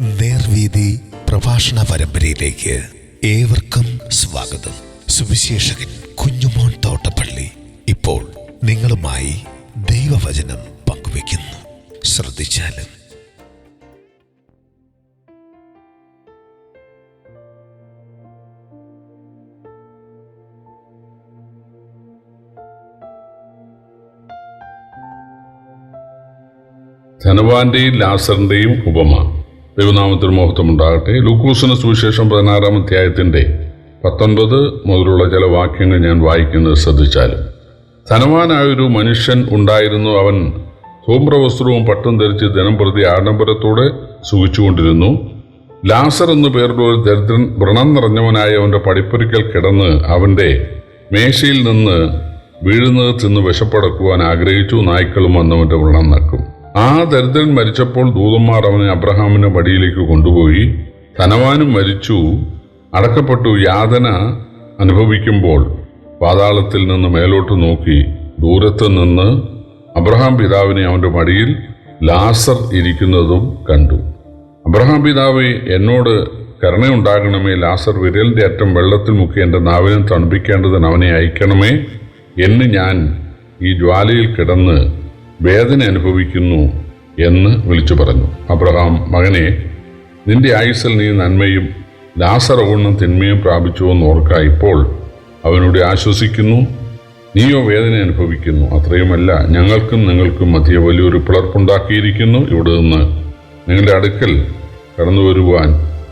നേർവീതി പ്രഭാഷണ പരമ്പരയിലേക്ക് ഏവർക്കും സ്വാഗതം. സുവിശേഷകൻ കുഞ്ഞുമോൻ തോട്ടപ്പള്ളി ഇപ്പോൾ നിങ്ങളുമായി ദൈവവചനം പങ്കുവയ്ക്കുന്നു. ശ്രദ്ധിച്ചാലും ധനവാന്റെയും ലാസറിന്റെയും ഉപമ. ദൈവനാമത്തിൽ മഹത്വം ഉണ്ടാകട്ടെ ലൂക്കോസിന് സുവിശേഷം പതിനാറാം അധ്യായത്തിന്റെ പത്തൊൻപത് മുതലുള്ള ചില വാക്യങ്ങൾ ഞാൻ വായിക്കുന്നത് ശ്രദ്ധിച്ചാലും ധനവാനായൊരു മനുഷ്യൻ ഉണ്ടായിരുന്നു. അവൻ സൂമ്രവസ്ത്രവും പട്ടും ധരിച്ച് ദിനം പ്രതി ആഡംബരത്തോടെ സുഖിച്ചുകൊണ്ടിരുന്നു. ലാസർ എന്നു പേരുടെ ഒരു ദരിദ്രൻ വ്രണം നിറഞ്ഞവനായ അവന്റെ പടിപ്പൊരിക്കൽ കിടന്ന് അവന്റെ മേശയിൽ നിന്ന് വീഴുന്നത് തിന്ന് വിശപ്പടക്കുവാൻ ആഗ്രഹിച്ചു. നായ്ക്കളും വന്നവന്റെ വ്രണം നക്കും. ആ ദരിദ്രൻ മരിച്ചപ്പോൾ ദൂതന്മാർ അവനെ അബ്രഹാമിന്റെ വടിയിലേക്ക് കൊണ്ടുപോയി. ധനവാനും മരിച്ചു. അടക്കപ്പെട്ടു യാതന അനുഭവിക്കുമ്പോൾ പാതാളത്തിൽ നിന്ന് മേലോട്ട് നോക്കി ദൂരത്ത് നിന്ന് അബ്രഹാം പിതാവിനെ അവന്റെ മടിയിൽ ലാസർ ഇരിക്കുന്നതും കണ്ടു. അബ്രഹാം പിതാവ് എന്നോട് കരുണയുണ്ടാകണമേ ലാസർ വിരലിന്റെ അറ്റം വെള്ളത്തിൽ മുക്കി എന്റെ നാവിനെ തണുപ്പിക്കേണ്ടതിന് അവനെ അയക്കണമേ എന്ന് ഞാൻ ഈ ജ്വാലയിൽ കിടന്ന് വേദന അനുഭവിക്കുന്നു എന്ന് വിളിച്ചു പറഞ്ഞു. അബ്രഹാം മകനെ നിന്റെ ആയുസ്സിൽ നീ നന്മയും ലാസർ ഓണ്ണം തിന്മയും പ്രാപിച്ചു എന്ന് ഓർക്ക ഇപ്പോൾ. അവനോട് ആശ്വസിക്കുന്നു നീയോ വേദന അനുഭവിക്കുന്നു. അത്രയുമല്ല ഞങ്ങൾക്കും നിങ്ങൾക്കും മധ്യ വലിയൊരു പിളർപ്പുണ്ടാക്കിയിരിക്കുന്നു. ഇവിടെ നിന്ന് നിങ്ങളുടെ അടുക്കൽ കടന്നു വരുവാൻ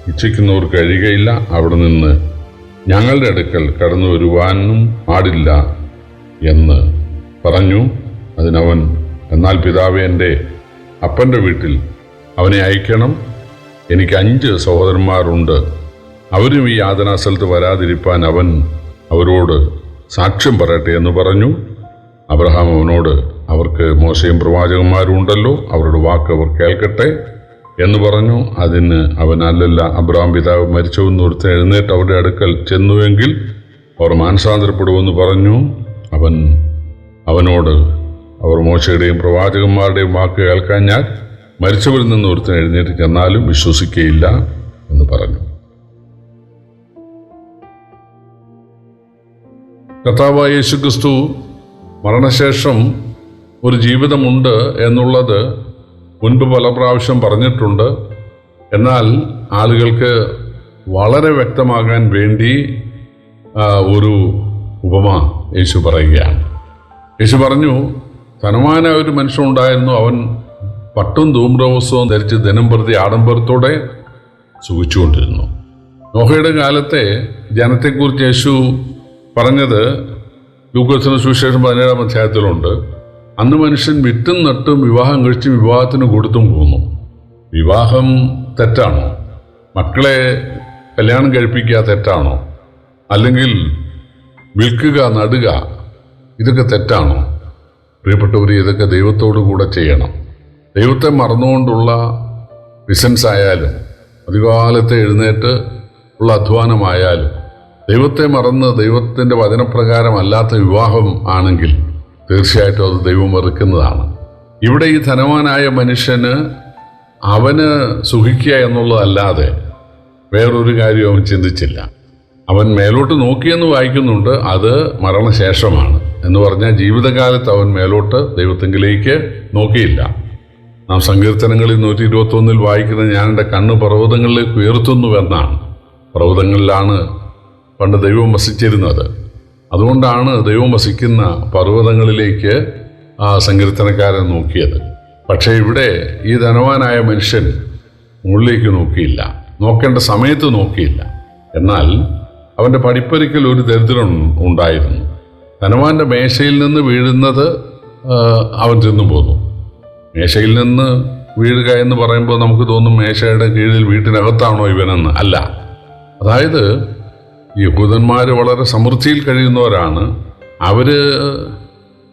ഇച്ഛിക്കുന്നവർ കഴിയുകയില്ല അവിടെ നിന്ന് ഞങ്ങളുടെ അടുക്കൽ കടന്നു വരുവാനും പാടില്ല എന്ന് പറഞ്ഞു. അതിനവൻ എന്നാൽ പിതാവ് എന്റെ അപ്പന്റെ വീട്ടിൽ അവനെ അയക്കണം. എനിക്ക് അഞ്ച് സഹോദരന്മാരുണ്ട്. അവരും ഈ യാതനാ സ്ഥലത്ത് വരാതിരിപ്പാൻ അവൻ അവരോട് സാക്ഷ്യം പറയട്ടെ എന്ന് പറഞ്ഞു. അബ്രഹാം അവനോട് അവർക്ക് മോശയും പ്രവാചകന്മാരും ഉണ്ടല്ലോ അവരുടെ വാക്ക് അവർ കേൾക്കട്ടെ എന്ന് പറഞ്ഞു. അതിന് അവൻ അല്ലല്ല അബ്രഹാം പിതാവ് മരിച്ചുവെന്ന് ഒരുത്തൻ എഴുന്നേറ്റ് അവരുടെ അടുക്കൽ ചെന്നുവെങ്കിൽ അവർ മാനസാന്തരപ്പെടുമെന്ന് പറഞ്ഞു. അവൻ അവനോട് അവർ മോശയുടെയും പ്രവാചകന്മാരുടെയും വാക്ക് കേൾക്കാൻ ഞാൻ മരിച്ചവരിൽ നിന്ന് ഒരുത്തൻ എഴുന്നേറ്റ് ചെന്നാലും വിശ്വസിക്കുകയില്ല എന്ന് പറഞ്ഞു. കർത്താവായ യേശുക്രിസ്തു മരണശേഷം ഒരു ജീവിതമുണ്ട് എന്നുള്ളത് മുൻപ് പല പ്രാവശ്യം പറഞ്ഞിട്ടുണ്ട്. എന്നാൽ ആളുകൾക്ക് വളരെ വ്യക്തമാകാൻ വേണ്ടി ഒരു ഉപമ യേശു പറയുകയാണ്. യേശു പറഞ്ഞു ധനവാനായ ഒരു മനുഷ്യനുണ്ടായിരുന്നു. അവൻ പട്ടും ധൂമ്രവസ്ത്രവും ധരിച്ച് ദിനം പ്രതി ആഡംബരത്തോടെ സുഖിച്ചുകൊണ്ടിരുന്നു. നോഹയുടെ കാലത്തെ ജനത്തെക്കുറിച്ച് യേശു പറഞ്ഞത് ലൂക്കോസിന് സുവിശേഷം പതിനേഴാം അധ്യായത്തിലുണ്ട്. അന്ന് മനുഷ്യൻ വിറ്റും നട്ടും വിവാഹം കഴിച്ചും വിവാഹത്തിന് കൊടുത്തും പോകുന്നു വിവാഹം തെറ്റാണോ? മക്കളെ കല്യാണം കഴിപ്പിക്കുക തെറ്റാണോ? അല്ലെങ്കിൽ വിൽക്കുക നടുക ഇതൊക്കെ തെറ്റാണോ? പ്രിയപ്പെട്ടവർ ഇതൊക്കെ ദൈവത്തോടു കൂടെ ചെയ്യണം. ദൈവത്തെ മറന്നുകൊണ്ടുള്ള ബിസിനസ് ആയാലും അധികാലത്തെ എഴുന്നേറ്റ് ഉള്ള അധ്വാനമായാലും ദൈവത്തെ മറന്ന് ദൈവത്തിന്റെ വചനപ്രകാരം അല്ലാത്ത വിവാഹം ആണെങ്കിൽ തീർച്ചയായിട്ടും അത് ദൈവം വെറുക്കുന്നതാണ്. ഇവിടെ ഈ ധനവാനായ മനുഷ്യന് അവന് സുഖിക്കുക എന്നുള്ളതല്ലാതെ വേറൊരു കാര്യവും അവൻ ചിന്തിച്ചില്ല. അവൻ മേലോട്ട് നോക്കിയെന്ന് വായിക്കുന്നുണ്ട് അത് മരണശേഷമാണ്. എന്ന് പറഞ്ഞാൽ ജീവിതകാലത്ത് അവൻ മേലോട്ട് ദൈവത്തെങ്കിലേക്ക് നോക്കിയില്ല. നാം സങ്കീർത്തനങ്ങളിൽ നൂറ്റി ഇരുപത്തൊന്നിൽ വായിക്കുന്ന ഞാൻ എന്റെ കണ്ണ് പർവതങ്ങളിലേക്ക് ഉയർത്തുന്നുവെന്നാണ്. പർവതങ്ങളിലാണ് പണ്ട് ദൈവം വസിച്ചിരുന്നത്. അതുകൊണ്ടാണ് ദൈവം വസിക്കുന്ന പർവതങ്ങളിലേക്ക് ആ സങ്കീർത്തനക്കാരൻ നോക്കിയത്. പക്ഷേ ഇവിടെ ഈ ധനവാനായ മനുഷ്യൻ മുകളിലേക്ക് നോക്കിയില്ല. നോക്കേണ്ട സമയത്ത് നോക്കിയില്ല. എന്നാൽ അവന്റെ പഠിപ്പൊരിക്കൽ ഒരു ദരിദ്രൻ ഉണ്ടായിരുന്നു. ധനവാന്റെ മേശയിൽ നിന്ന് വീഴുന്നത് അവൻ തിന്നു പോന്നു. മേശയിൽ നിന്ന് വീഴുക എന്ന് പറയുമ്പോൾ നമുക്ക് തോന്നും മേശയുടെ കീഴിൽ വീട്ടിനകത്താണോ ഇവനെന്ന്. അല്ല. അതായത് യഹൂദന്മാർ വളരെ സമൃദ്ധിയിൽ കഴിയുന്നവരാണ്. അവർ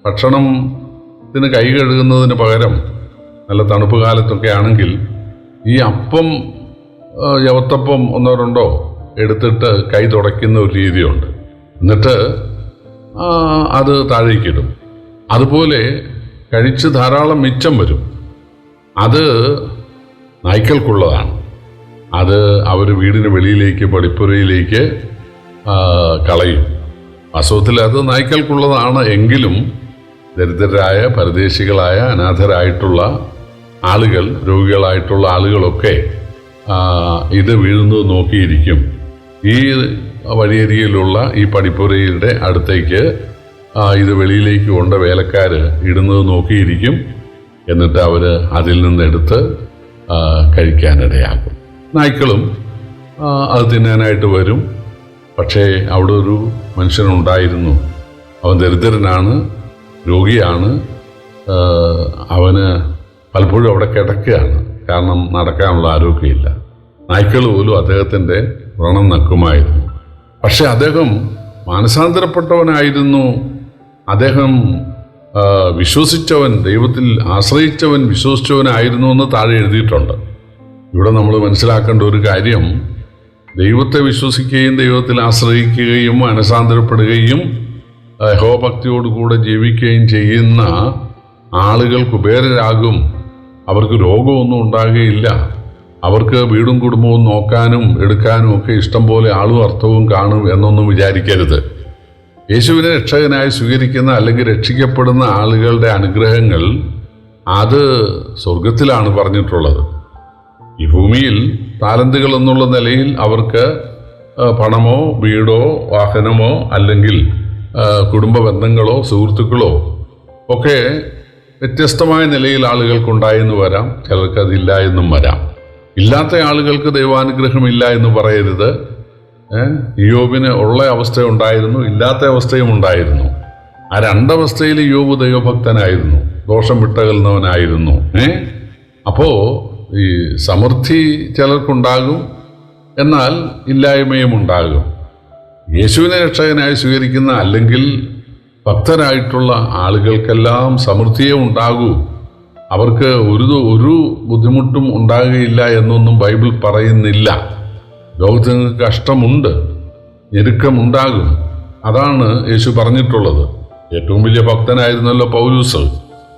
ഭക്ഷണത്തിന് കൈ കഴുകുന്നതിന് പകരം നല്ല തണുപ്പ് കാലത്തൊക്കെ ആണെങ്കിൽ ഈ അപ്പം യവത്തപ്പം ഒന്നോ രണ്ടോ എടുത്തിട്ട് കൈ തുടയ്ക്കുന്ന ഒരു രീതിയുണ്ട്. എന്നിട്ട് അത് താഴേക്കിടും. അതുപോലെ കഴിച്ച് ധാരാളം മിച്ചം വരും. അത് നായ്ക്കൾക്കുള്ളതാണ്. അത് അവർ വീടിന് വെളിയിലേക്ക് പടിപ്പുരയിലേക്ക് കളയും. വാസ്തവത്തിൽ അത് നായ്ക്കൾക്കുള്ളതാണ്. എങ്കിലും ദരിദ്രരായ പരദേശികളായ അനാഥരായിട്ടുള്ള ആളുകൾ രോഗികളായിട്ടുള്ള ആളുകളൊക്കെ ഇത് വീഴുന്നത് നോക്കിയിരിക്കും. ഈ വഴിയരികിലുള്ള ഈ പണിപ്പുരയുടെ അടുത്തേക്ക് ഇത് വെളിയിലേക്ക് കൊണ്ട വേലക്കാർ ഇടുന്നത് നോക്കിയിരിക്കും. എന്നിട്ട് അവർ അതിൽ നിന്നെടുത്ത് കഴിക്കാനിടയാകും നായ്ക്കളും അത് തിന്നാനായിട്ട് വരും. പക്ഷേ അവിടെ ഒരു മനുഷ്യനുണ്ടായിരുന്നു. അവൻ ദരിദ്രനാണ് രോഗിയാണ്. അവന് പലപ്പോഴും അവിടെ കിടക്കുകയാണ്. കാരണം നടക്കാനുള്ള ആരോഗ്യമില്ല. നായ്ക്കൾ പോലും അദ്ദേഹത്തിന്റെ വ്രണം നക്കുമായിരുന്നു. പക്ഷെ അദ്ദേഹം മാനസാന്തരപ്പെട്ടവനായിരുന്നു. അദ്ദേഹം വിശ്വസിച്ചവൻ ദൈവത്തിൽ ആശ്രയിച്ചവൻ വിശ്വസിച്ചവനായിരുന്നു എന്ന് താഴെ എഴുതിയിട്ടുണ്ട്. ഇവിടെ നമ്മൾ മനസ്സിലാക്കേണ്ട ഒരു കാര്യം ദൈവത്തെ വിശ്വസിക്കുകയും ദൈവത്തിൽ ആശ്രയിക്കുകയും മനസാന്തരപ്പെടുകയും യഹോഭക്തിയോടുകൂടെ ജീവിക്കുകയും ചെയ്യുന്ന ആളുകൾ കുബേരരാകും അവർക്ക് രോഗമൊന്നും ഉണ്ടാകുകയില്ല. അവർക്ക് വീടും കുടുംബവും നോക്കാനും എടുക്കാനും ഒക്കെ ഇഷ്ടം പോലെ ആളും അർത്ഥവും കാണും എന്നൊന്നും വിചാരിക്കരുത്. യേശുവിനെ രക്ഷകനായി സ്വീകരിക്കുന്ന അല്ലെങ്കിൽ രക്ഷിക്കപ്പെടുന്ന ആളുകളുടെ അനുഗ്രഹങ്ങൾ അത് സ്വർഗത്തിലാണ് പറഞ്ഞിട്ടുള്ളത്. ഈ ഭൂമിയിൽ താലന്തുകൾ എന്നുള്ള നിലയിൽ അവർക്ക് പണമോ വീടോ വാഹനമോ അല്ലെങ്കിൽ കുടുംബ ബന്ധങ്ങളോ സുഹൃത്തുക്കളോ ഒക്കെ വ്യത്യസ്തമായ നിലയിൽ ആളുകൾക്കുണ്ടായെന്ന് വരാം. ചിലർക്ക് അതില്ല എന്നും വരാം. ഇല്ലാത്ത ആളുകൾക്ക് ദൈവാനുഗ്രഹമില്ല എന്ന് പറയരുത്. യോബിന് ഉള്ള അവസ്ഥ ഉണ്ടായിരുന്നു ഇല്ലാത്ത അവസ്ഥയും ഉണ്ടായിരുന്നു. ആ രണ്ടവസ്ഥയിൽ യോബ് ദൈവഭക്തനായിരുന്നു ദോഷം വിട്ടകലുന്നവനായിരുന്നു. ഏ? അപ്പോ ഈ സമൃദ്ധി ചിലർക്കുണ്ടാകും എന്നാൽ ഇല്ലായ്മയും ഉണ്ടാകും യേശുവിനെ രക്ഷകനായി സ്വീകരിക്കുന്ന അല്ലെങ്കിൽ ഭക്തരായിട്ടുള്ള ആളുകൾക്കെല്ലാം സമൃദ്ധിയേ ഉണ്ടാകൂ. അവർക്ക് ഒരു ഒരു ബുദ്ധിമുട്ടും ഉണ്ടാകുകയില്ല എന്നൊന്നും ബൈബിൾ പറയുന്നില്ല. ലോകത്തിന് കഷ്ടമുണ്ട് ഞെരുക്കമുണ്ടാകും. അതാണ് യേശു പറഞ്ഞിട്ടുള്ളത്. ഏറ്റവും വലിയ ഭക്തനായിരുന്നല്ലോ പൗലൂസ്.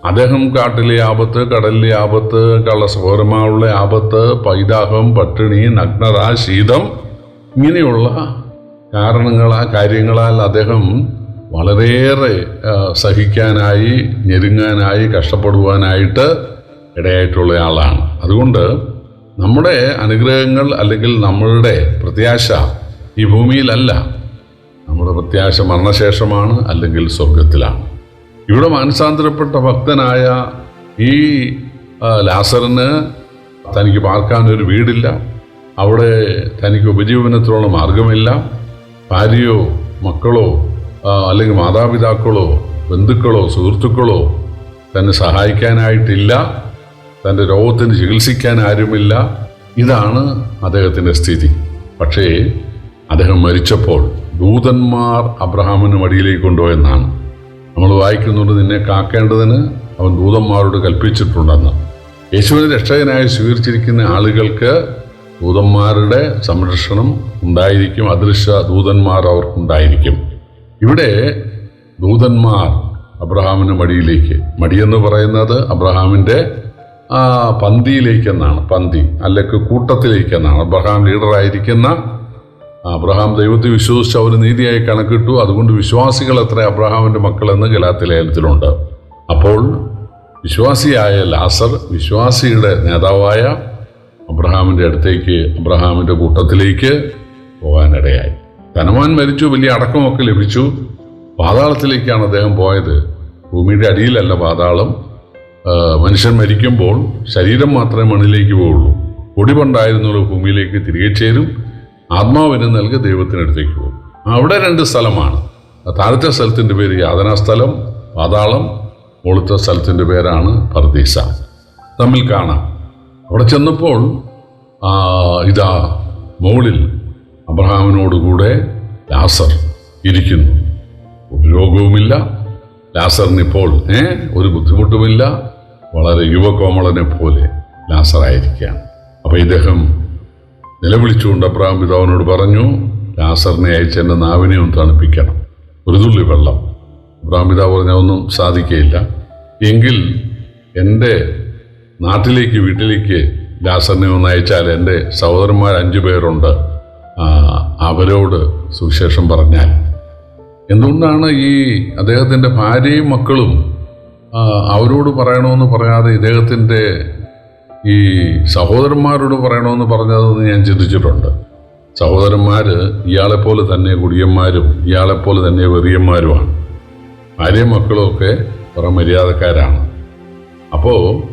അദ്ദേഹം കാട്ടിലെ ആപത്ത് കടലിലെ ആപത്ത് കള്ളസ്ഫോരമായുള്ള ആപത്ത് പൈതാഹം പട്ടിണി നഗ്നത ശീതം ഇങ്ങനെയുള്ള കാരണങ്ങളാ കാര്യങ്ങളാൽ അദ്ദേഹം വളരെയേറെ സഹിക്കാനായി ഞെരുങ്ങാനായി കഷ്ടപ്പെടുവാനായിട്ട് ഇടയായിട്ടുള്ള ആളാണ് അതുകൊണ്ട് നമ്മുടെ അനുഗ്രഹങ്ങൾ അല്ലെങ്കിൽ നമ്മളുടെ പ്രത്യാശ ഈ ഭൂമിയിലല്ല. നമ്മുടെ പ്രത്യാശ മരണശേഷമാണ് അല്ലെങ്കിൽ സ്വർഗത്തിലാണ് ഇവിടെ മാനസാന്തരപ്പെട്ട ഭക്തനായ ഈ ലാസറിന് തനിക്ക് പാർക്കാൻ ഒരു വീടില്ല. അവിടെ തനിക്ക് ഉപജീവനത്തിനുള്ള മാർഗമില്ല ഭാര്യയോ മക്കളോ അല്ലെങ്കിൽ മാതാപിതാക്കളോ ബന്ധുക്കളോ സുഹൃത്തുക്കളോ തന്നെ സഹായിക്കാനായിട്ടില്ല തന്റെ രോഗത്തിന് ചികിത്സിക്കാൻ ആരുമില്ല. ഇതാണ് അദ്ദേഹത്തിന്റെ സ്ഥിതി. പക്ഷേ അദ്ദേഹം മരിച്ചപ്പോൾ ദൂതന്മാർ അബ്രഹാമിന് മടിയിലേക്ക് കൊണ്ടുപോയെന്നാണ് നമ്മൾ വായിക്കുന്നുണ്ട് നിന്നെ കാക്കേണ്ടതിന് അവൻ ദൂതന്മാരോട് കൽപ്പിച്ചിട്ടുണ്ടെന്ന്. യേശുവിനെ രക്ഷകനായി സ്വീകരിച്ചിരിക്കുന്ന ആളുകൾക്ക് ദൂതന്മാരുടെ സംരക്ഷണം ഉണ്ടായിരിക്കും അദൃശ്യ ദൂതന്മാർ അവർക്കുണ്ടായിരിക്കും ഇവിടെ ദൂതന്മാർ അബ്രഹാമിന്റെ മടിയിലേക്ക് മടിയെന്ന് പറയുന്നത് അബ്രഹാമിന്റെ ആ പന്തിയിലേക്കെന്നാണ് പന്തി അല്ലെങ്കിൽ കൂട്ടത്തിലേക്കെന്നാണ്. അബ്രഹാം ലീഡറായിരിക്കുന്ന അബ്രഹാം ദൈവത്തെ വിശ്വസിച്ച് അവർ നീതിയായി കണക്കിട്ടു. അതുകൊണ്ട് വിശ്വാസികൾ എത്ര? അബ്രഹാമിന്റെ മക്കളെന്ന് ഗലാത്തി ലേഖനത്തിലുണ്ട് അപ്പോൾ വിശ്വാസിയായ ലാസർ വിശ്വാസിയുടെ നേതാവായ അബ്രഹാമിന്റെ അടുത്തേക്ക് അബ്രഹാമിന്റെ കൂട്ടത്തിലേക്ക് പോകാനിടയായി. ധനവാൻ മരിച്ചു വലിയ അടക്കമൊക്കെ ലഭിച്ചു. പാതാളത്തിലേക്കാണ് അദ്ദേഹം പോയത്. ഭൂമിയുടെ അടിയിലല്ല പാതാളം. മനുഷ്യൻ മരിക്കുമ്പോൾ ശരീരം മാത്രമേ മണ്ണിലേക്ക് പോവുള്ളൂ. പൊടിപണ്ടായിരുന്നുള്ള ഭൂമിയിലേക്ക് തിരികെ ചേരും. ആത്മാവിന് നൽകി ദൈവത്തിനടുത്തേക്ക് പോകും. അവിടെ രണ്ട് സ്ഥലമാണ്. താഴത്തെ സ്ഥലത്തിന്റെ പേര് യാതനാ സ്ഥലം പാതാളം. മുകളിലത്തെ സ്ഥലത്തിന്റെ പേരാണ് പർദീസ. തമ്മിൽ കാണാം. അവിടെ ചെന്നപ്പോൾ ഇതാ മുകളിൽ അബ്രഹാമിനോടുകൂടെ ലാസർ ഇരിക്കുന്നു. ഒരു രോഗവുമില്ല. ലാസറിനിപ്പോൾ ഏ ഒരു ബുദ്ധിമുട്ടുമില്ല. വളരെ യുവകോമളനെ പോലെ ലാസറായിരിക്കുകയാണ്. അപ്പോൾ ഇദ്ദേഹം നിലവിളിച്ചുകൊണ്ട് അബ്രഹാം പിതാവിനോട് പറഞ്ഞു ലാസറിനെ അയച്ച് എന്റെ നാവിനെ ഒന്ന് തണുപ്പിക്കണം. ഒരു തുള്ളി വെള്ളം. അബ്രഹാം പിതാവ് പറഞ്ഞാൽ ഒന്നും സാധിക്കുകയില്ല എങ്കിൽ എന്റെ നാട്ടിലേക്ക് വീട്ടിലേക്ക് ലാസറിനെ ഒന്ന് അയച്ചാൽ എന്റെ സഹോദരന്മാർ അഞ്ചു പേരുണ്ട് അവരോട് സുവിശേഷം പറഞ്ഞാൽ എന്തുകൊണ്ടാണ് ഈ അദ്ദേഹത്തിന്റെ ഭാര്യയും മക്കളും അവരോട് പറയണമെന്ന് പറയാതെ ഇദ്ദേഹത്തിന്റെ ഈ സഹോദരന്മാരോട് പറയണമെന്ന് പറഞ്ഞതെന്ന് ഞാൻ ചിന്തിച്ചിട്ടുണ്ട്. സഹോദരന്മാർ ഇയാളെപ്പോലെ തന്നെ കുടിയന്മാരും ഇയാളെപ്പോലെ തന്നെ വെറിയന്മാരുമാണ്. ഭാര്യയും മക്കളും ഒക്കെ കുറെ മര്യാദക്കാരാണ്. അപ്പോൾ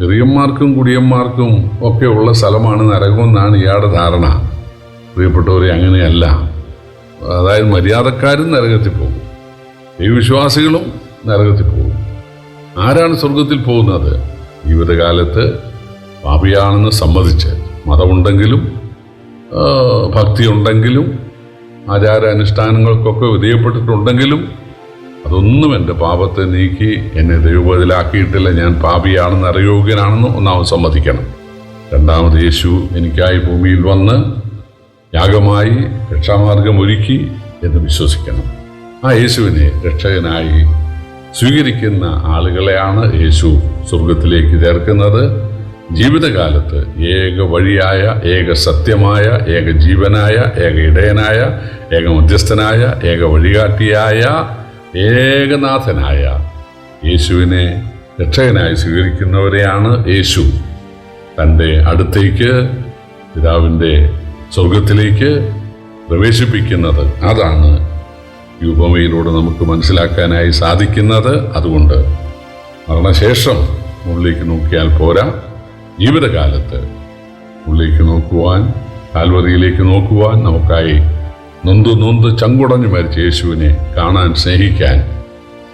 വെറിയന്മാർക്കും കുടിയന്മാർക്കും ഒക്കെ ഉള്ള സ്ഥലമാണ് നരകമെന്നാണ് ഇയാളുടെ ധാരണ. പ്രിയപ്പെട്ടവരെ അങ്ങനെയല്ല. അതായത് മര്യാദക്കാരും നരകത്തിൽ പോകും. ദൈവവിശ്വാസികളും നരകത്തിൽ പോകും. ആരാണ് സ്വർഗത്തിൽ പോകുന്നത്? ജീവിതകാലത്ത് പാപിയാണെന്ന് സമ്മതിച്ച് മതമുണ്ടെങ്കിലും ഭക്തിയുണ്ടെങ്കിലും ആചാര അനുഷ്ഠാനങ്ങൾക്കൊക്കെ വിധേയപ്പെട്ടിട്ടുണ്ടെങ്കിലും അതൊന്നും എന്റെ പാപത്തെ നീക്കി എന്നെ ദൈവബദലാക്കിയിട്ടില്ല ഞാൻ പാപിയാണെന്ന് അറിയോഗ്യനാണെന്ന് ഒന്നാമത് സമ്മതിക്കണം. രണ്ടാമത് യേശു എനിക്കായി ഭൂമിയിൽ വന്ന് യാഗമായി രക്ഷാമാർഗം ഒരുക്കി എന്ന് വിശ്വസിക്കണം. ആ യേശുവിനെ രക്ഷകനായി സ്വീകരിക്കുന്ന ആളുകളെയാണ് യേശു സ്വർഗത്തിലേക്ക് ചേർക്കുന്നത്. ജീവിതകാലത്ത് ഏക വഴിയായ ഏക സത്യമായ ഏക ജീവനായ ഏക ഇടയനായ ഏക മധ്യസ്ഥനായ ഏക വഴികാട്ടിയായ ഏകനാഥനായ യേശുവിനെ രക്ഷകനായി സ്വീകരിക്കുന്നവരെയാണ് യേശു. തന്റെ അടുത്തേക്ക് പിതാവിന്റെ സ്വർഗത്തിലേക്ക് പ്രവേശിപ്പിക്കുന്നത് അതാണ് ഈ ഉപമയിലൂടെ നമുക്ക് മനസ്സിലാക്കാനായി സാധിക്കുന്നത്. അതുകൊണ്ട് മരണശേഷം ഉള്ളിലേക്ക് നോക്കിയാൽ പോരാ. ജീവിതകാലത്ത് ഉള്ളിലേക്ക് നോക്കുവാൻ കാൽവറിയിലേക്ക് നോക്കുവാൻ നമുക്കായി നൊന്ത് നൊന്ത് ചങ്കുടഞ്ഞു മരിച്ച യേശുവിനെ കാണാൻ സ്നേഹിക്കാൻ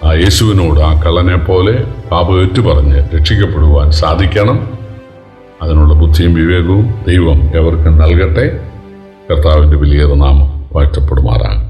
ആ യേശുവിനോട് ആ കള്ളനെ പോലെ പാപം പറഞ്ഞ് രക്ഷിക്കപ്പെടുവാൻ സാധിക്കണം. അതിനുള്ള ബുദ്ധിയും വിവേകവും ദൈവം എവർക്കും നൽകട്ടെ. കർത്താവിന്റെ വിലയേറെ നാമം വാഴ്ത്തപ്പെടുമാറാകും